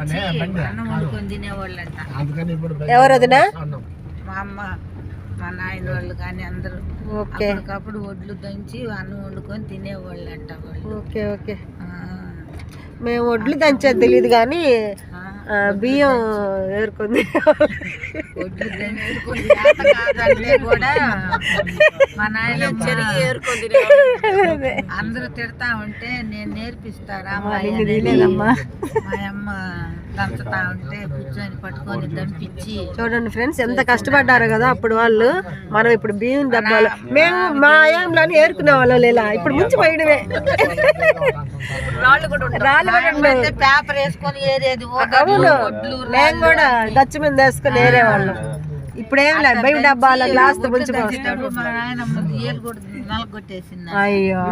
అన్నం వండుకొని తినేవాళ్ళంట. అందుకని ఇప్పుడు ఎవరు వదినా? అన్నం. మా అమ్మ మా నాయన వాళ్ళు కానీ అందరూ. ఓకే. అప్పటికప్పుడు ఒడ్లు దంచి అన్నం వండుకొని తినేవాళ్ళంట వాళ్ళు. Okay okay. మేము వడ్లు దంచేది తెలియదు కానీ బియ్యం ఏరుకుంది. కూడా మా నాయన చెరిగి అందరూ తిడతా ఉంటే నేను నేర్పిస్తారా? మా అమ్మ దంచుతా ఉంటే కూర్చొని పట్టుకొని దంపించి చూడండి ఫ్రెండ్స్ ఎంత కష్టపడ్డారు కదా అప్పుడు వాళ్ళు. మనం ఇప్పుడు బియ్యం డబ్బాలు మేము మా ఆయాంలోని ఏరుకునే వాళ్ళం లేలా. ఇప్పుడు ముంచి పోయడమే రాళ్ళు కూడా ఉండవు. పేపర్ వేసుకొని ఏరేది అవును మేము కూడా గచ్చు మీద వేసుకుని ఏరేవాళ్ళం ఇప్పుడు లేదు బయట డబ్బాల గ్లాస్ ముంచి దంచేటప్పుడు మా నాయనమ్మ ఏలు కూడా నలగొట్టేసింది అయ్యో.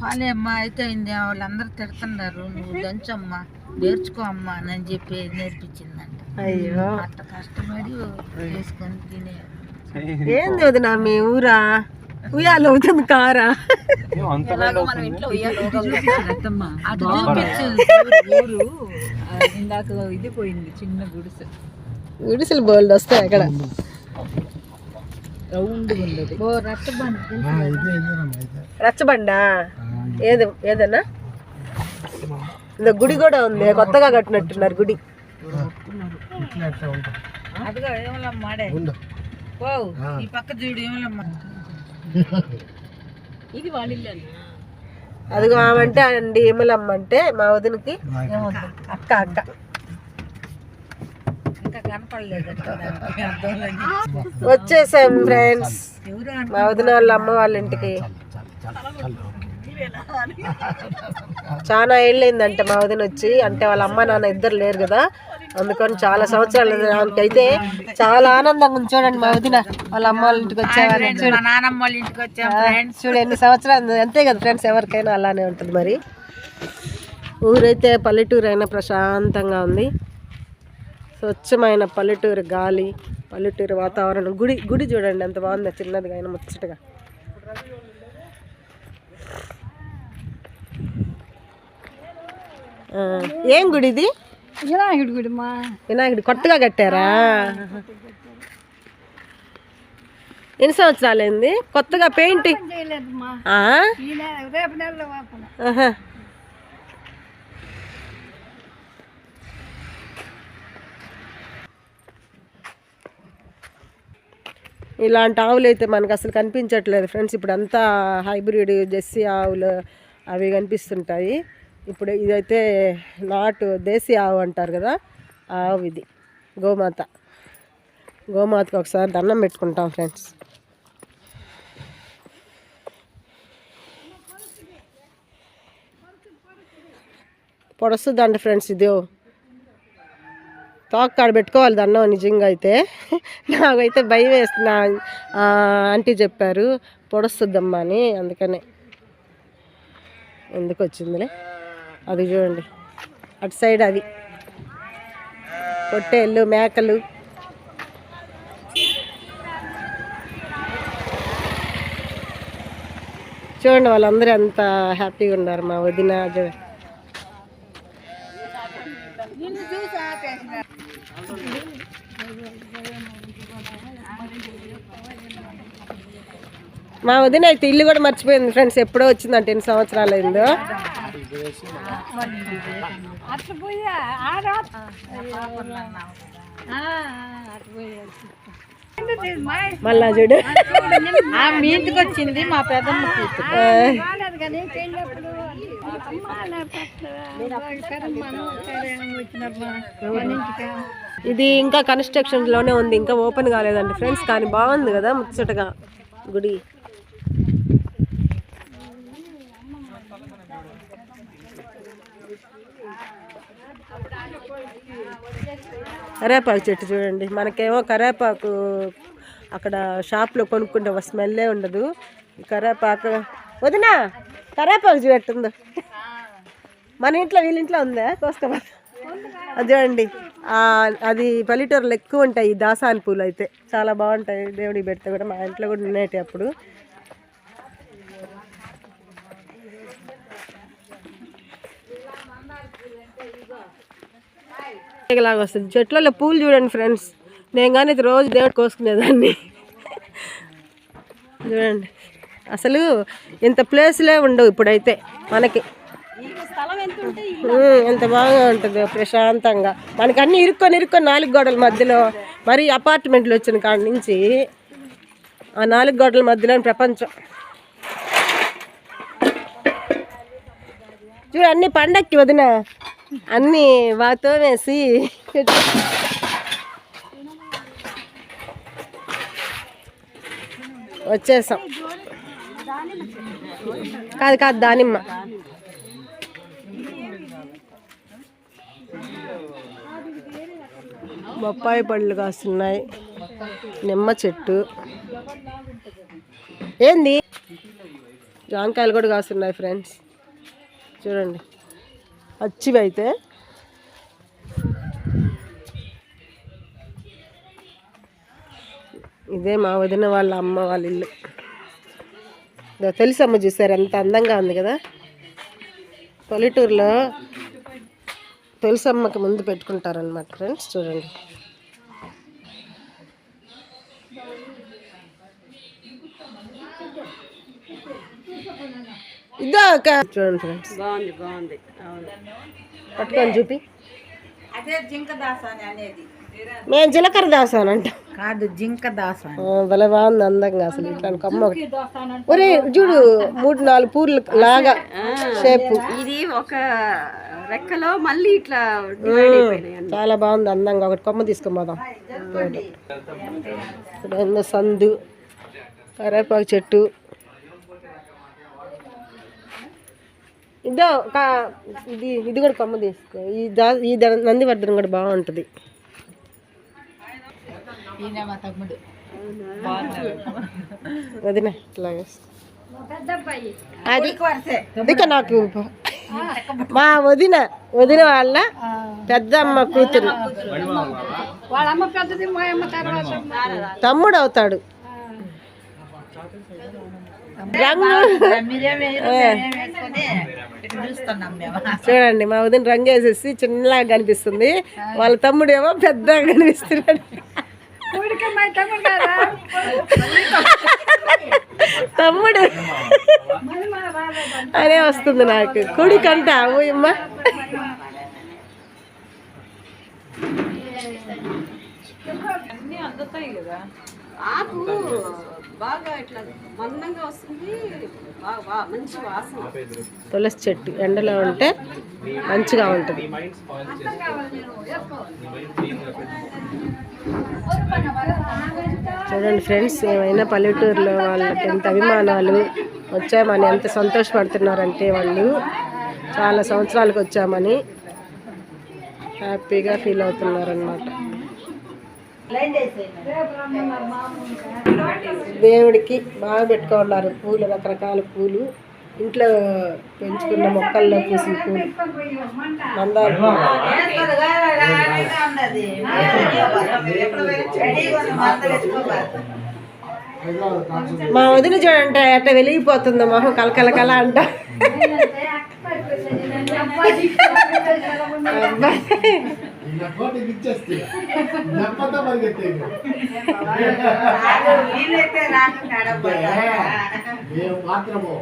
పాలే అమ్మ అయితే అయింది. వాళ్ళందరూ తిడుతున్నారు. నువ్వు దంచమ్మా నేర్చుకో అమ్మా అని చెప్పి నేర్పించిందంట. అయ్యో. అట్ట కష్టపడి వేసుకొని తినే ఏంది వదినా మీ ఊరా? ఉయ్యాలు అవుతుంది. కారా అటు చూపించు ఇందాక ఇది పోయింది చిన్న గుడిసె. గుడిసెలు బోల్డ్ వస్తాయి అక్కడ. రౌండ్ ఉండదు. ఓ రచ్చబండి. ఆ, ఇదే ఇదేనమ్మా ఇదే. రచ్చబండా? ఏది ఏదన్నా? ఇదో గుడి కూడా ఉంది కొత్తగా కట్టినట్టున్నారు గుడి. అదిగో ఏమలమ్మాడే ఓ ఈ పక్క చూడు ఏమలమ్మ. ఇది వాళ్ళ ఇల్లు అదిగో ఆమంటే అండి ఏమలమ్మ అంటే మా వదినకి అక్క అక్క. వచ్చేసాం ఫ్రెండ్స్ మా వదిన వాళ్ళ అమ్మ వాళ్ళ ఇంటికి. చాలా ఏళ్ళైందంట మా వదిన వచ్చి. అంటే వాళ్ళ అమ్మ నాన్న ఇద్దరు లేరు కదా. అందుకని చాలా సంవత్సరాలు అయితే చాలా ఆనందంగా ఉంది. చూడండి మా వదిన వాళ్ళ అమ్మ వాళ్ళ ఇంటికి వచ్చేవారు మా నానమ్మ వాళ్ళ ఇంటికి వచ్చాం ఫ్రెండ్స్. చూడు ఎన్ని సంవత్సరాలు అంతే కదా ఫ్రెండ్స్ ఎవరికైనా అలానే ఉంటుంది మరి. ఊరైతే పల్లెటూరు అయినా ప్రశాంతంగా ఉంది. స్వచ్ఛమైన పల్లెటూరు గాలి పల్లెటూరు వాతావరణం. గుడి గుడి చూడండి ఎంత బాగుందో చిన్నదిగా అయినా ముచ్చటగా. ఏం గుడి ఇది? వినాయకుడి గుడి మా వినాయకుడి కొత్తగా కట్టారా? ఎన్ని సంవత్సరాలు అయింది కొత్తగా పెయింటింగ్. ఇలాంటి ఆవులు అయితే మనకు అసలు కనిపించట్లేదు ఫ్రెండ్స్. ఇప్పుడు అంతా హైబ్రిడ్ జెర్సీ ఆవులు అవి కనిపిస్తుంటాయి. ఇప్పుడు ఇదైతే నాటు దేశీ ఆవు అంటారు కదా ఆవు ఇది గోమాత. గోమాతకు ఒకసారి దండం పెట్టుకుంటాం ఫ్రెండ్స్. పొడస్తుందండి ఫ్రెండ్స్ ఇది తోక కాడ పెట్టుకోవాలి దండం నిజంగా అయితే. నాకైతే భయం వేస్తున్నా ఆంటీ చెప్పారు పొడుస్తుందమ్మా అని అందుకనే. ఎందుకు వచ్చిందిలే? అది చూడండి. అటు సైడ్ అవి. పొట్టేళ్ళు మేకలు. చూడండి వాళ్ళందరూ ఎంత హ్యాపీగా ఉన్నారు మా వదిన చూడండి మా వదిన అయితే ఇల్లు కూడా మర్చిపోయింది ఫ్రెండ్స్. ఎప్పుడో వచ్చిందంటే ఎన్ని సంవత్సరాలు అయిందో. మళ్ళా చూడు. మీ ఇంటికి వచ్చింది మా పెద్దమ్మ ఇది ఇంకా కన్స్ట్రక్షన్లోనే ఉంది. ఇంకా ఓపెన్ కాలేదండి ఫ్రెండ్స్ కానీ బాగుంది కదా ముచ్చటగా. గుడి. కరేపాకు చెట్టు చూడండి. మనకేమో కరేపాకు అక్కడ షాప్లో కొనుక్కుంటే ఒక స్మెల్లే ఉండదు. కరేపాకు వదినా కరేపాకు చూపెట్టుందో మన ఇంట్లో వీళ్ళ ఇంట్లో ఉందా? కోసుకోమా అది చూడండి. అది పల్లెటూరులో ఎక్కువ ఉంటాయి ఈ దాసాని పూలు అయితే. చాలా బాగుంటాయి. దేవుడికి పెడితే కూడా మా ఇంట్లో కూడా ఉన్నాయి అప్పుడు. లాగా వస్తుంది. చెట్లలో పూలు చూడండి ఫ్రెండ్స్ నేను కానీ ఇది రోజు దేవుడు కోసుకునేదాన్ని. చూడండి. అసలు ఇంత ప్లేస్లే ఉండవు ఇప్పుడైతే మనకి. ఎంత బాగా ఉంటుంది ప్రశాంతంగా. మనకి అన్ని ఇరుక్కొని ఇరుక్కొని నాలుగు గోడల మధ్యలో మరి అపార్ట్మెంట్లు వచ్చిన కాడ నుంచి ఆ నాలుగు గోడల మధ్యలో ప్రపంచం. చూడు అన్ని పండక్కి వదిన. అన్ని వాతో వేసి వచ్చేసాం. కాదు కాదు దానిమ్మ. బొప్పాయి పళ్ళు కాస్తున్నాయి. నిమ్మ చెట్టు. ఏంది? జాంకాయలు కూడా కాస్తున్నాయి ఫ్రెండ్స్ చూడండి. అచ్చివైతే. ఇదే మా వదిన వాళ్ళ అమ్మ వాళ్ళ ఇల్లు. ఇదో తెలుసమ్మ చూసారు ఎంత అందంగా ఉంది కదా. పల్లెటూరులో తులసమ్మకి ముందు పెట్టుకుంటారనమాట ఫ్రెండ్స్ చూడండి. ఇదో చూడండి ఫ్రెండ్స్ బాగుంది బాగుంది. పట్టుకొని చూపి. అదే జింక దాసాని అనేది. మేము జీలకర్ర దాసానంట కాదు జింక దాసాని భలే బాగుంది అందంగా అసలు ఇట్లాంటి కొమ్మ ఒకటి. ఒరే చూడు మూడు నాలుగు పూలు లాగా షేప్. ఇది ఒక రెక్కలో మళ్ళీ ఇట్లా. చాలా బాగుంది అందంగా. ఒకటి కొమ్మ తీసుకొని పోదాం. ఇక్కడ ఉన్న సందు కరేపాకు చెట్టు. ఇదో ఒక ఇది ఇది కూడా కొమ్మ తీసుకో. ఈ దా ఈ నందివర్ధనం కూడా బాగుంటుంది. వదిన అది ఇక నాకు మా వదిన వదిన వాళ్ళ పెద్ద అమ్మ కూతురు. వాళ్ళ అమ్మ పెద్దది మా అమ్మ తర్వాత తమ్ముడు అవుతాడు. రంగు. చూడండి మా వదిన రంగు వేసేసి చిన్నగా కనిపిస్తుంది వాళ్ళ తమ్ముడు ఏమో పెద్దగా కనిపిస్తున్నాడు తమ్ముడు. అనే వస్తుంది నాకు. కొడుకంట ఓయమ్మ ఆకు బాగా ఇట్లా మందంగా వస్తుంది. మంచి వాసన. తులసి చెట్టు ఎండలో ఉంటే మంచిగా ఉంటుంది. చూడండి ఫ్రెండ్స్ ఏమైనా పల్లెటూరులో వాళ్ళకి ఎంత అభిమానాలు వచ్చామని ఎంత సంతోషపడుతున్నారంటే వాళ్ళు చాలా సంవత్సరాలకు వచ్చామని హ్యాపీగా ఫీల్ అవుతున్నారనమాట దేవుడికి బాగా పెట్టుకున్నారు పూలు రకరకాల పూలు. ఇంట్లో పెంచుకున్న మొక్కల్లో పూసిన పూలు. మందార పూలు. మా వదిన చూడంటే అట్ట వెలిగిపోతుంది. మొహం కలకల కల అంట. అబ్బాయి ఇలా కోటికి ఇచ్చేస్తే నెప్పంతా పరిగెత్తే మేము మాత్రము.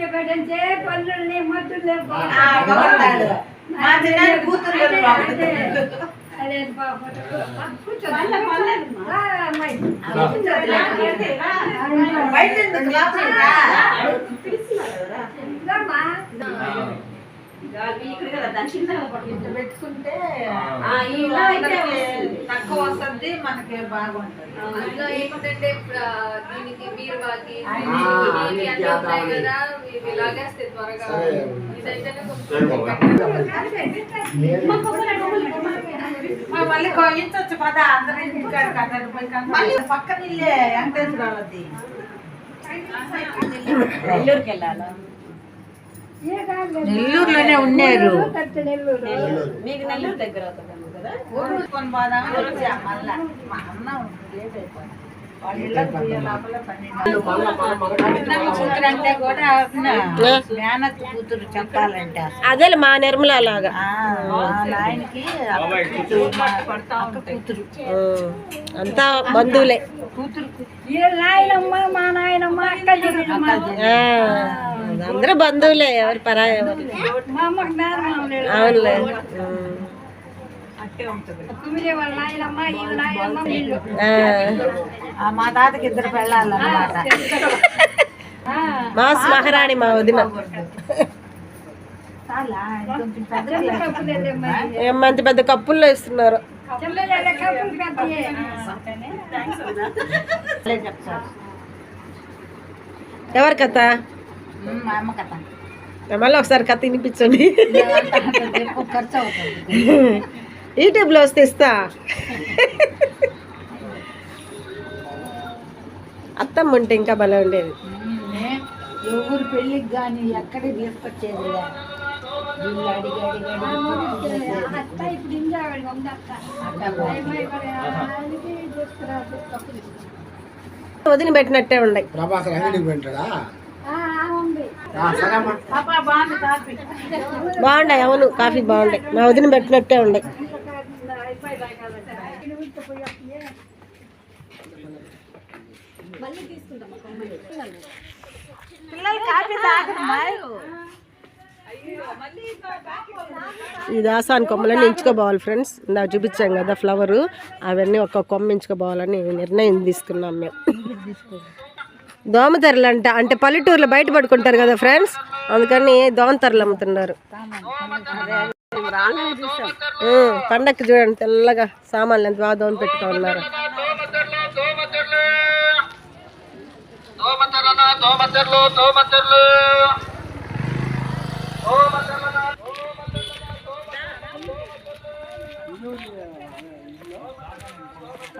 చెప్పాడంటే పనులని మద్దులు కూతురు బయట పెట్టుకుంటే ఆ, ఇలా అయితే తక్కువ వస్తుంది మనకి బాగుంటుంది. అందులో ఏమిటంటే దీనికి అన్నీ ఉంటాయి కదా ఇవి లాగేస్తాయి త్వరగా మళ్ళీ కోయించవచ్చు పదా అందరూ ఇంటికాడ కట్టండి పోయి. మళ్ళీ పక్కన ఇల్లే వెంకటేశ్వర వాళ్ళది. నెల్లూరుకి వెళ్ళాలా నెల్లూరులోనే ఉన్నారు. మీకు నెల్లూరు దగ్గర కూతురు చెప్పాలంటే. అదే మా నిర్మల లాగా. ఆయనకి కూతురు. అంతా బంధువులే. కూతురు మా నాయనమ్మ అక్క అందరూ బంధువులే ఎవరి పరాయి ఎవరు. మా అవునులే మా తాతకి ఇద్దరు పెళ్ళాలన్నమాట. మాస్ మహారాణి మా వదిన. కొంచెం పెద్ద ఏమంత పెద్ద కప్పుల్లో ఇస్తున్నారు ఎవరి కథ? మా అమ్మ కథ మళ్ళీ ఒకసారి కథ వినిపించండి అవుతుంది యూట్యూబ్లో వస్తే ఇస్తా అత్తమ్మ ఉంటే ఇంకా భలే ఉండేది ఎవరు పెళ్ళికి కానీ ఎక్కడికి తీసుకొచ్చేది లే. వీళ్ళు అడిగి అడిగి అడిగి అత్త ఇప్పుడు ఇంజాడు ఉంది అత్త అట్లా పోయి. ఆయనకి తీసుకురాదు కప్పులు వదిన పెట్టినట్టే ఉన్నాయి ప్రభాకర్ అంగడికి పోయింటాడా బాగున్నాయి అవును. కాఫీ బాగున్నాయి మా వదిన పెట్టినట్టే మాయలు ఈ దాసాని కొమ్మలన్నీ ఎంచుకోపోవాలి ఫ్రెండ్స్. నాకు చూపించాం కదా ఫ్లవరు. అవన్నీ ఒక కొమ్మ ఎంచుకోపోవాలని నిర్ణయం తీసుకున్నాం మేము. దోమతెరలు అంట అంటే పల్లెటూరులో బయట పడుకుంటారు కదా ఫ్రెండ్స్? అందుకని దోమతెరలు అమ్ముతున్నారు. పండక్కి చూడండి తెల్లగా సామాన్లు ఎంత బాగా దోమ పెట్టుకో ఉన్నారు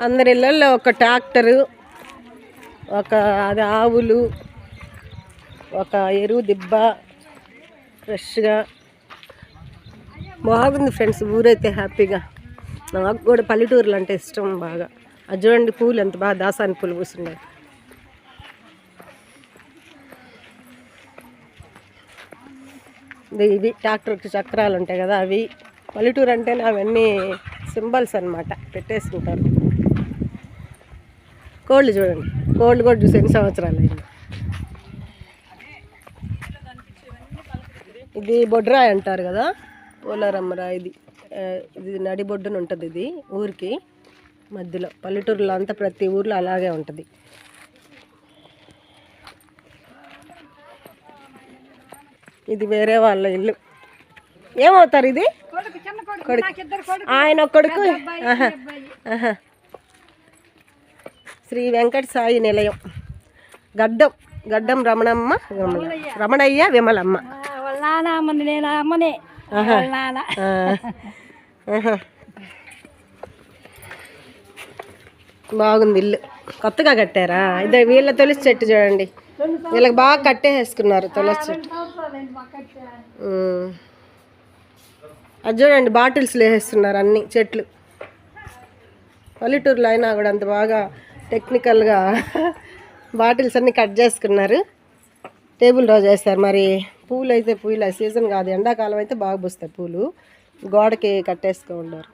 అందరి ఇళ్ళల్లో ఒక ట్రాక్టరు ఒక అది ఆవులు ఒక ఎరువు దిబ్బ ఫ్రెష్గా. బాగుంది ఫ్రెండ్స్ ఊరైతే హ్యాపీగా. నాకు కూడా పల్లెటూరులు అంటే ఇష్టం బాగా. అది చూడండి పూలు ఎంత బాగా దాసాని పూలు పూసున్నాయి ఇది ఇవి ట్రాక్టర్కి చక్రాలు ఉంటాయి కదా అవి. పల్లెటూరు అంటేనే అవన్నీ సింబల్స్ అనమాట పెట్టేసుకుంటారు. కోళ్ళు చూడండి. కోళ్ళు కూడా చూసి ఎన్ని సంవత్సరాలు అయింది. ఇది బొడ్రాయి అంటారు కదా పోలారమ్మరా ఇది ఇది నడి బొడ్డున ఉంటుంది ఇది ఊరికి మధ్యలో. పల్లెటూరులో అంతా ప్రతి ఊర్లో అలాగే ఉంటుంది. ఇది వేరే వాళ్ళ ఇల్లు. ఏమవుతారు ఇది? కొడుకు ఆయన కొడుకు? ఆహా. శ్రీ వెంకట సాయి నిలయం. గడ్డం గడ్డం రమణమ్మ విమల. రమణయ్య విమలమ్మ. బాగుంది ఇల్లు. కొత్తగా కట్టారా? ఇదే వీళ్ళ తులసి చెట్టు చూడండి. వీళ్ళకి బాగా కట్టేసుకున్నారు తులసి చెట్టు. అది చూడండి బాటిల్స్ వేసేస్తున్నారు అన్ని చెట్లు. పల్లెటూరులో అయినా కూడా అంత బాగా టెక్నికల్గా బాటిల్స్ అన్నీ కట్ చేసుకున్నారు. టేబుల్ రోజు వేస్తారు మరి పూలు అయితే పూల సీజన్ కాదు. ఎండాకాలం అయితే బాగా పూస్తాయి పూలు. గోడకి కట్టేసుకో ఉన్నారు